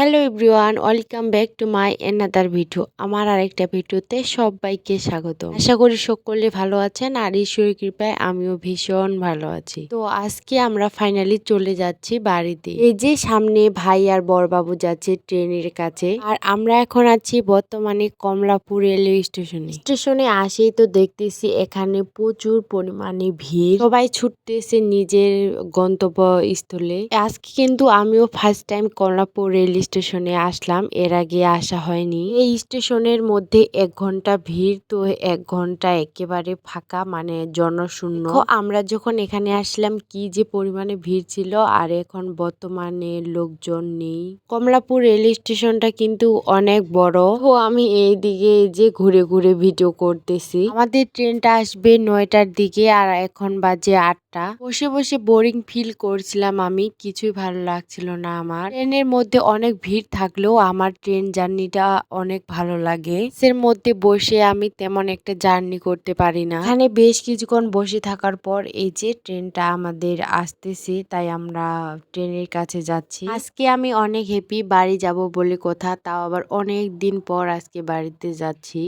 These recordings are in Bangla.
Hello everyone welcome back to my another video আমার আরেকটা ভিডিওতে সবাইকে স্বাগত আশা করি সকলে ভালো আছেন আর ঈশ্বরের কৃপায় আমিও ভীষণ ভালো আছি। তো আজকে আমরা ফাইনালি চলে যাচ্ছি বাড়িতে। এই যে সামনে ভাই আর বড়বাবু যাচ্ছে ট্রেনের কাছে। আর আমরা এখন আছি বর্তমানে কমলাপুর রেলওয়ে স্টেশনে স্টেশনে আসেই তো দেখতেছি এখানে প্রচুর পরিমাণে ভিড়। সবাই ছুটতেছে নিজের গন্তব্য স্থলে আজকে কিন্তু আমিও ফার্স্ট টাইম কমলাপুর রেল স্টেশনে আসলাম, এর আগে আসা হয়নি। এই স্টেশনের মধ্যে এক ঘণ্টা ভিড়, তো এক ঘণ্টা একেবারে ফাঁকা মানে জনশূন্য। আমরা যখন এখানে আসলাম, কি যে পরিমাণে ভিড় ছিল, আর এখন বর্তমানে লোকজন নেই। কমলাপুর রেল স্টেশনটা কিন্তু অনেক বড়। তো আমি এই দিকে যে ঘুরে ঘুরে ভিডিও করতেছি। আমাদের ট্রেনটা আসবে নয়টার দিকে, আর এখন বাজে আটটা বসে বসে বোরিং ফিল করছিলাম আমি, কিছুই ভালো লাগছিল না আমার। ট্রেনের মধ্যে অনেক ভিড় থাকলেও আমার ট্রেন জার্নিটা অনেক ভালো লাগে। এর মধ্যে বসে আমি তেমন একটা জার্নি করতে পারি না। এখানে বেশ কিছুক্ষণ বসে থাকার পর এই যে ট্রেনটা আমাদের আসতেছে, তাই আমরা ট্রেনের কাছে যাচ্ছি। আজকে আমি অনেক হ্যাপি বাড়ি যাব বলে কথা, তাও আবার অনেক দিন পর আজকে বাড়িতে যাচ্ছি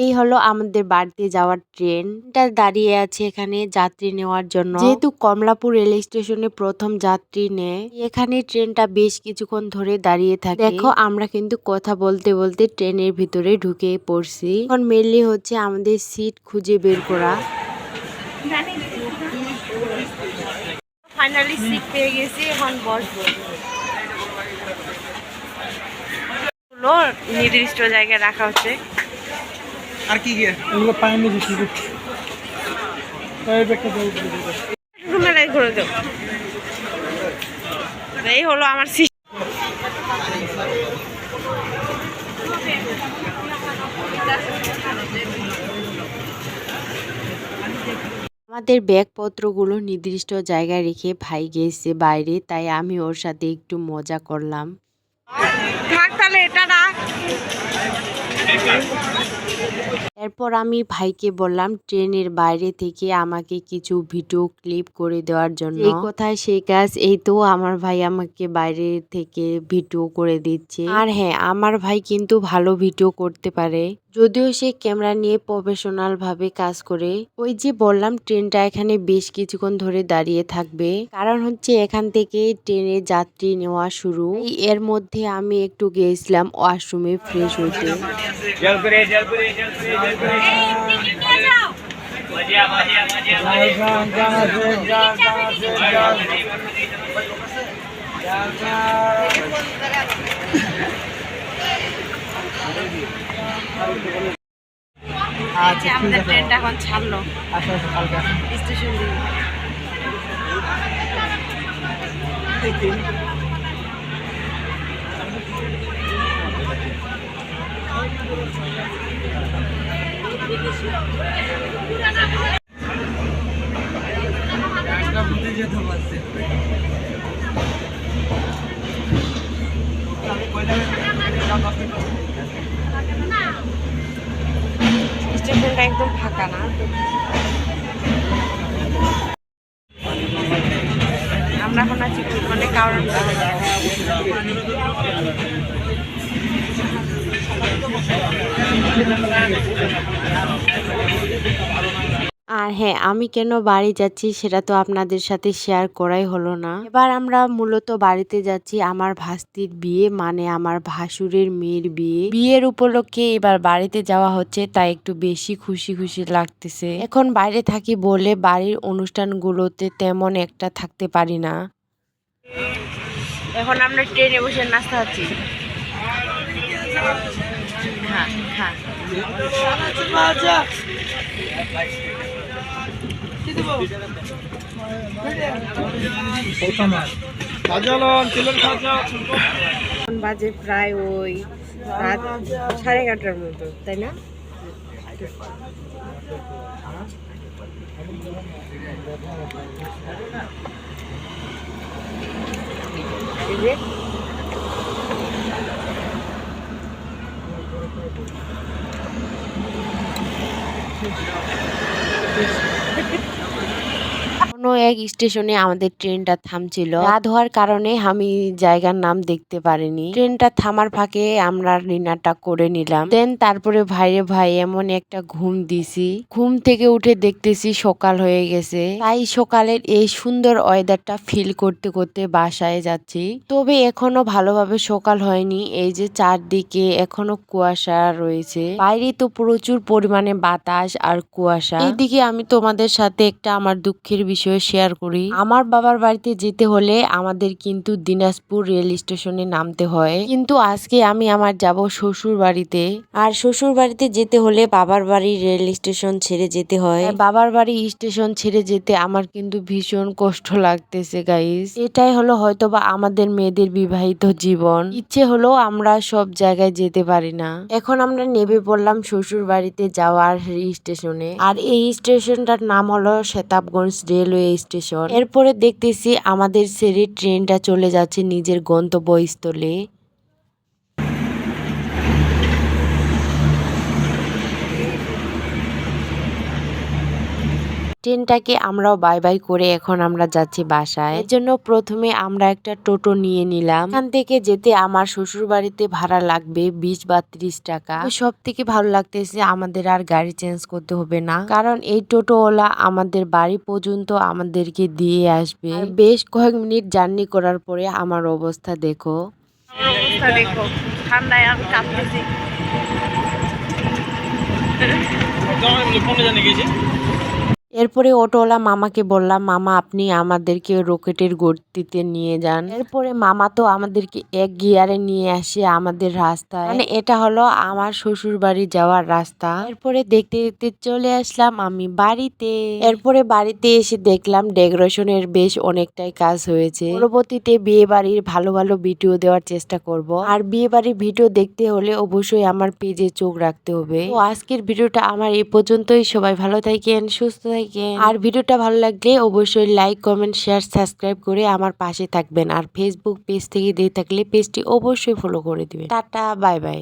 এই হলো আমাদের বাড়িতে যাওয়ার ট্রেনটা দাঁড়িয়ে আছে এখানে যাত্রী নেওয়ার জন্য। যেহেতু কমলাপুর রেল স্টেশনে প্রথম যাত্রী নেয় এখানে ট্রেনটা বেশ কিছুক্ষণ ধরে দাঁড়িয়ে থাকে। দেখো আমরা কিন্তু কথা বলতে বলতে ট্রেনের ভিতরে ঢুকে পড়ছি। এখন মেনলি হচ্ছে আমাদের সিট খুঁজে বের করা। ফাইনালি সিট পেয়ে গেছি এখন বসবো। নির্দিষ্ট জায়গায় রাখা হচ্ছে। আর কি গিয়ে? এগুলো ঘুরে দেব এই হলো আমার আমাদের ব্যাগপত্রগুলো নির্দিষ্ট জায়গায় রেখে ভাই গেছে বাইরে তাই আমি ওর সাথে একটু মজা করলাম। থাক তাহলে এটা না এরপর আমি ভাইকে বললাম ট্রেনের বাইরে থেকে আমাকে কিছু ভিডিও ক্লিপ করে দেওয়ার জন্য। এই কথায় সেই কাজ এই তো আমার ভাই আমাকে বাইরে থেকে ভিডিও করে দিচ্ছে। আর হ্যাঁ আমার ভাই কিন্তু ভালো ভিডিও করতে পারে। যদিও সে ক্যামেরা নিয়ে প্রফেশনাল ভাবে কাজ করে। ওই যে বললাম ট্রেনটা এখানে বেশ কিছুক্ষণ ধরে দাঁড়িয়ে থাকবে। কারণ হচ্ছে এখান থেকে ট্রেনে যাত্রী নেওয়া শুরু। এর মধ্যে আমি একটু গিয়েছিলাম ওয়াশরুমে ফ্রেশ হইতে আচ্ছা আমাদের ট্রেনটা এখন ছাড়লো। আসো আসো কালকে স্টেশন দিয়ে। স্টেশনটা একদম ফাঁকা না। আমরা এখন আছি মানে কারণ আর হ্যাঁ আমি কেন বাড়ি যাচ্ছি সেটা তো আপনাদের সাথে শেয়ার করাই হলো না। এবার আমরা মূলত বাড়িতে যাচ্ছি আমার ভাস্তির বিয়ে মানে আমার ভাসুরের মেয়ের বিয়ে। বিয়ের উপলক্ষে এবার বাড়িতে যাওয়া হচ্ছে, তাই একটু বেশি খুশি খুশি লাগতেছে। এখন বাইরে থাকি বলে বাড়ির অনুষ্ঠানগুলোতে তেমন একটা থাকতে পারি না। এখন আমরা ট্রেনে বসে নাস্তা হচ্ছি খা খা সাজালন তেলের খাজা এখন বাজে প্রায় ওই রাত সাড়ে এগারোটার মতো তাই না? এই যে কোনো এক স্টেশনে আমাদের ট্রেনটা থামছিল। রাত হওয়ার কারণে আমি জায়গার নাম দেখতে পারিনি। ট্রেনটা থামার ফাঁকে আমরা ডিনারটা করে নিলাম। দেন তারপরে ভাইরে ভাই এমন একটা ঘুম দিছি। ঘুম থেকে উঠে দেখতেছি সকাল হয়ে গেছে। তাই সকালের এই সুন্দর ওয়েদারটা ফিল করতে করতে বাসায় যাচ্ছি। তবে এখনও ভালোভাবে সকাল হয়নি। এই যে চারদিকে এখনও কুয়াশা রয়েছে। বাইরে তো প্রচুর পরিমাণে বাতাস আর কুয়াশা। এইদিকে আমি তোমাদের সাথে একটা আমার দুঃখের বিষয় শেয়ার করি। আমার বাবার বাড়িতে যেতে হলে আমাদের কিন্তু দিনাজপুর রেল স্টেশনে নামতে হয়। কিন্তু আজকে আমি আমার যাব শ্বশুর বাড়িতে। আর শ্বশুর বাড়িতে যেতে হলে বাবার বাড়ি রেল স্টেশন ছেড়ে যেতে হয়। বাবার বাড়ি স্টেশন ছেড়ে যেতে আমার কিন্তু ভীষণ কষ্ট লাগতেছে গাইস এটাই হলো হয়তোবা আমাদের মেয়েদের বিবাহিত জীবন। ইচ্ছে হলো আমরা সব জায়গায় যেতে পারি না। এখন আমরা নেমে পড়লাম শ্বশুর বাড়িতে যাওয়ার স্টেশনে। আর এই স্টেশনটার নাম হলো শতাবগঞ্জ রেলওয়ে স্টেশন। এরপরে দেখতেছি আমাদের সেরে ট্রেনটা চলে যাচ্ছে নিজের গন্তব্যস্থলে। ট্রেনটাকে আমরাও বাই বাই করে এখন আমরা যাচ্ছি বাসায়। এর জন্য প্রথমে আমরা একটা টোটো নিয়ে নিলাম। এখান থেকে যেতে আমার শ্বশুর বাড়িতে ভাড়া লাগবে বিশ বা ত্রিশ টাকা। সব থেকে ভালো লাগতেছে আমাদের আর গাড়ি চেঞ্জ করতে হবে না। কারণ এই টোটোওয়ালা আমাদের বাড়ি পর্যন্ত আমাদেরকে দিয়ে আসবে। বেশ কয়েক মিনিট জার্নি করার পরে আমার অবস্থা দেখো। অবস্থা দেখো ঠান্ডায় আমি কাঁপতেছি। জানি গেছে? এরপরে অটোওয়ালা মামাকে বললাম, মামা, আপনি আমাদেরকে রকেটের গর্তিতে নিয়ে যান। এরপরে মামা তো আমাদেরকে এক গিয়ারে নিয়ে আসে আমাদের রাস্তায়। মানে এটা হলো আমার শ্বশুর বাড়ি যাওয়ার রাস্তা। এরপরে দেখতে দেখতে চলে আসলাম আমি বাড়িতে। এরপরে বাড়িতে এসে দেখলাম ডেকোরেশনের বেশ অনেকটাই কাজ হয়েছে। পরবর্তীতে বিয়ে বাড়ির ভালো ভালো ভিডিও দেওয়ার চেষ্টা করব। আর বিয়ে বাড়ির ভিডিও দেখতে হলে অবশ্যই আমার পেজে চোখ রাখতে হবে। তো আজকের ভিডিওটা আমার এই পর্যন্তই। সবাই ভালো থাকেন, সুস্থ থাকেন। আর ভিডিওটা ভালো লাগলে অবশ্যই লাইক কমেন্ট শেয়ার সাবস্ক্রাইব করে আমার পাশে থাকবেন। আর ফেসবুক পেজ থেকে দিয়ে থাকলে পেজটি অবশ্যই ফলো করে দিবেন। Tata bye bye